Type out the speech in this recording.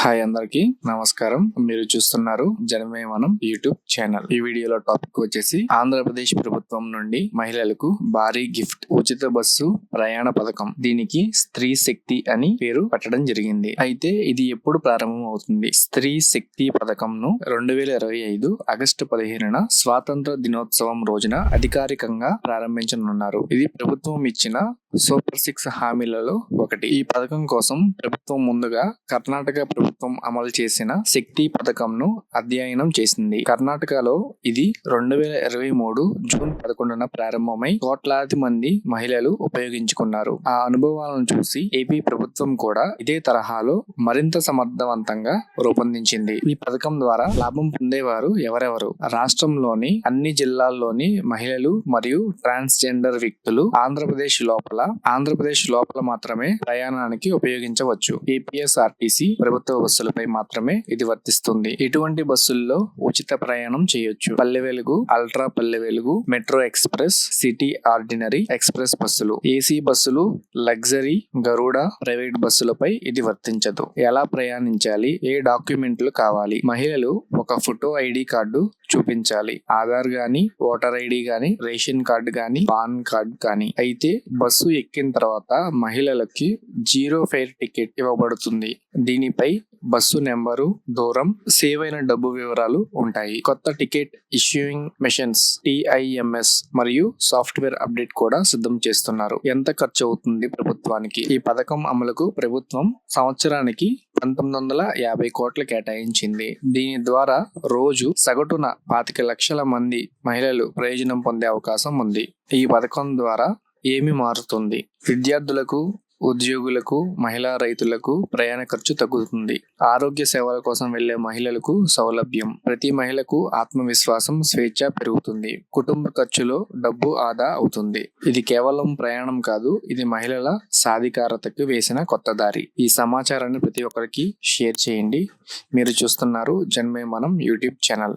Hi అందరికి నమస్కారం. మీరు చూస్తున్నారు జనమే మనం యూట్యూబ్ ఛానల్. ఈ వీడియోలో టాపిక్ వచ్చేసి ఆంధ్రప్రదేశ్ ప్రభుత్వం నుండి మహిళలకు భారీ గిఫ్ట్ ఉచిత బస్సు ప్రయాణ పథకం. దీనికి స్త్రీ శక్తి అని పేరు పెట్టడం జరిగింది. అయితే ఇది ఎప్పుడు ప్రారంభం అవుతుంది? స్త్రీ శక్తి పథకం ను రెండు వేల ఇరవై ఐదు ఆగస్టు పదిహేనున స్వాతంత్ర దినోత్సవం రోజున అధికారికంగా ప్రారంభించనున్నారు. ఇది ప్రభుత్వం ఇచ్చిన సూపర్ సిక్స్ హామీలలో ఒకటి. ఈ పథకం కోసం ప్రభుత్వం ముందుగా కర్ణాటక ప్రభుత్వం అమలు చేసిన శక్తి పథకంను అధ్యయనం చేసింది. కర్ణాటకలో ఇది రెండు వేల ఇరవై మూడు జూన్ పదకొండున ప్రారంభమై కోట్లాది మంది మహిళలు ఉపయోగించుకున్నారు. ఆ అనుభవాలను చూసి ఏపీ ప్రభుత్వం కూడా ఇదే తరహాలో మరింత సమర్థవంతంగా రూపొందించింది. ఈ పథకం ద్వారా లాభం పొందేవారు ఎవరెవరు? రాష్ట్రంలోని అన్ని జిల్లాల్లోని మహిళలు మరియు ట్రాన్స్జెండర్ వ్యక్తులు ఆంధ్రప్రదేశ్ లోపల ఆంధ్రప్రదేశ్ లోపల మాత్రమే ప్రయాణానికి ఉపయోగించవచ్చు. ఏపీఎస్ఆర్టీసీ ప్రభుత్వ బస్సులపై మాత్రమే ఇది వర్తిస్తుంది. ఇటువంటి బస్సుల్లో ఉచిత ప్రయాణం చేయొచ్చు. Palle Velugu ultra Palle Velugu metro express city ordinary express బస్సులు ఏసీ బస్సులు లగ్జరీ గరుడ ప్రైవేట్ బస్సులపై ఇది వర్తించదు. ఎలా ప్రయాణించాలి? ఏ డాక్యుమెంట్లు కావాలి? మహిళలు ఒక ఫోటో ఐడి కార్డు చూపించాలి. ఆధార్ గాని ఓటర్ ఐడి గాని రేషన్ కార్డు గాని పాన్ కార్డ్ గాని. అయితే బస్సు ఎక్కిన తర్వాత మహిళలకి జీరో ఫేర్ టికెట్ ఇవ్వబడుతుంది. దీనిపై బస్సు నెంబరు దూరం సేవ్ అయిన డబ్బు వివరాలు ఉంటాయి. కొత్త టికెట్ ఇష్యూయింగ్ మెషిన్స్ టిఐఎంఎస్ మరియు సాఫ్ట్వేర్ అప్డేట్ కూడా సిద్ధం చేస్తున్నారు. ఎంత ఖర్చు అవుతుంది ప్రభుత్వానికి? ఈ పథకం అమలుకు ప్రభుత్వం సంవత్సరానికి పంతొమ్మిది వందల యాభై కోట్లు కేటాయించింది. దీని ద్వారా రోజు సగటున పాతిక లక్షల మంది మహిళలు ప్రయోజనం పొందే అవకాశం ఉంది. ఈ పథకం ద్వారా ఏమి మారుతుంది? విద్యార్థులకు ఉద్యోగులకు మహిళా రైతులకు ప్రయాణ ఖర్చు తగ్గుతుంది. ఆరోగ్య సేవల కోసం వెళ్ళే మహిళలకు సౌలభ్యం. ప్రతి మహిళకు ఆత్మవిశ్వాసం స్వేచ్ఛ పెరుగుతుంది. కుటుంబ ఖర్చులో డబ్బు ఆదా అవుతుంది. ఇది కేవలం ప్రయాణం కాదు ఇది మహిళల సాధికారతకు వేసిన కొత్త దారి. ఈ సమాచారాన్ని ప్రతి ఒక్కరికి షేర్ చేయండి. మీరు చూస్తున్నారు జన్మే మనం యూట్యూబ్ ఛానల్.